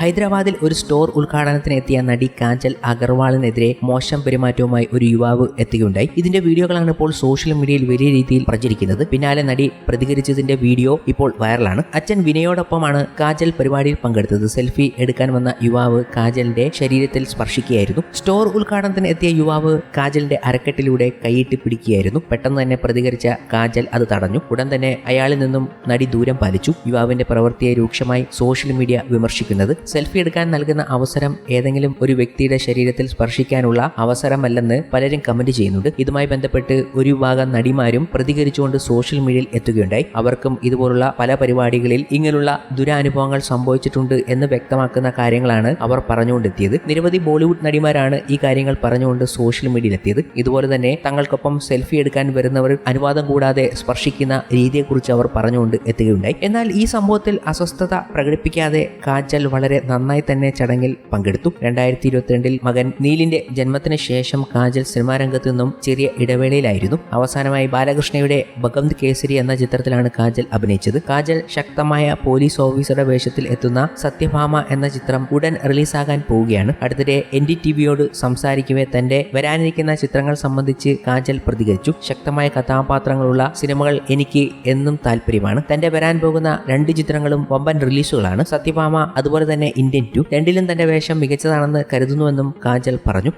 ഹൈദരാബാദിൽ ഒരു സ്റ്റോർ ഉദ്ഘാടനത്തിന് എത്തിയ നടി കാഞ്ചൽ അഗർവാളിനെതിരെ മോശം പെരുമാറ്റവുമായി ഒരു യുവാവ് എത്തുകയുണ്ടായി ഇതിന്റെ വീഡിയോകളാണ് ഇപ്പോൾ സോഷ്യൽ മീഡിയയിൽ വലിയ രീതിയിൽ പ്രചരിക്കുന്നത്. പിന്നാലെ നടി പ്രതികരിച്ചതിന്റെ വീഡിയോ ഇപ്പോൾ വൈറലാണ്. അച്ഛൻ വിനയോടൊപ്പമാണ് കാജൽ പരിപാടിയിൽ പങ്കെടുത്തത്. സെൽഫി എടുക്കാൻ വന്ന യുവാവ് കാജലിന്റെ ശരീരത്തിൽ സ്പർശിക്കുകയായിരുന്നു. സ്റ്റോർ ഉദ്ഘാടനത്തിന് എത്തിയ യുവാവ് കാജലിന്റെ അരക്കെട്ടിലൂടെ കൈയിട്ട് പിടിക്കുകയായിരുന്നു. പെട്ടെന്ന് തന്നെ പ്രതികരിച്ച കാജൽ അത് തടഞ്ഞു. ഉടൻ തന്നെ അയാളിൽ നിന്നും നടി ദൂരം പാലിച്ചു. യുവാവിന്റെ പ്രവൃത്തിയെ രൂക്ഷമായി സോഷ്യൽ മീഡിയ വിമർശിക്കുന്നത് സെൽഫി എടുക്കാൻ നൽകുന്ന അവസരം ഏതെങ്കിലും ഒരു വ്യക്തിയുടെ ശരീരത്തിൽ സ്പർശിക്കാനുള്ള അവസരമല്ലെന്ന് പലരും കമന്റ് ചെയ്യുന്നുണ്ട്. ഇതുമായി ബന്ധപ്പെട്ട് ഒരു വിഭാഗം നടിമാരും പ്രതികരിച്ചുകൊണ്ട് സോഷ്യൽ മീഡിയയിൽ എത്തുകയുണ്ടായി. അവർക്കും ഇതുപോലുള്ള പല പരിപാടികളിൽ ഇങ്ങനെയുള്ള ദുരാനുഭവങ്ങൾ സംഭവിച്ചിട്ടുണ്ട് എന്ന് വ്യക്തമാക്കുന്ന കാര്യങ്ങളാണ് അവർ പറഞ്ഞുകൊണ്ടെത്തിയത്. നിരവധി ബോളിവുഡ് നടിമാരാണ് ഈ കാര്യങ്ങൾ പറഞ്ഞുകൊണ്ട് സോഷ്യൽ മീഡിയയിൽ എത്തിയത്. ഇതുപോലെ തന്നെ തങ്ങൾക്കൊപ്പം സെൽഫി എടുക്കാൻ വരുന്നവർ അനുവാദം കൂടാതെ സ്പർശിക്കുന്ന രീതിയെക്കുറിച്ച് അവർ പറഞ്ഞുകൊണ്ട് എത്തുകയുണ്ടായി. എന്നാൽ ഈ സംഭവത്തിൽ അസ്വസ്ഥത പ്രകടിപ്പിക്കാതെ കാജൽ വളരെ നന്നായി തന്നെ ചടങ്ങിൽ പങ്കെടുത്തു. രണ്ടായിരത്തി ഇരുപത്തിരണ്ടിൽ മകൻ നീലിന്റെ ജന്മത്തിന് ശേഷം കാജൽ സിനിമാ രംഗത്തു നിന്നും ചെറിയ ഇടവേളയിലായിരുന്നു. അവസാനമായി ബാലകൃഷ്ണയുടെ ഭഗവന്ത് കേസരി എന്ന ചിത്രത്തിലാണ് കാജൽ അഭിനയിച്ചത്. കാജൽ ശക്തമായ പോലീസ് ഓഫീസറുടെ വേഷത്തിൽ എത്തുന്ന സത്യഭാമ എന്ന ചിത്രം ഉടൻ റിലീസാകാൻ പോവുകയാണ്. അടുത്തിടെ എൻ ഡി ടി വിയോട് സംസാരിക്കവേ തന്റെ വരാനിരിക്കുന്ന ചിത്രങ്ങൾ സംബന്ധിച്ച് കാജൽ പ്രതികരിച്ചു. ശക്തമായ കഥാപാത്രങ്ങളുള്ള സിനിമകൾ എനിക്ക് എന്നും താല്പര്യമാണ്. തന്റെ വരാൻ പോകുന്ന രണ്ട് ചിത്രങ്ങളും വമ്പൻ റിലീസുകളാണ്. സത്യഭാമ അതുപോലെ തന്നെ ഇന്ത്യൻ ടു. രണ്ടിലും തന്റെ വേഷം മികച്ചതാണെന്ന് കരുതുന്നുവെന്നും കാജൽ പറഞ്ഞു.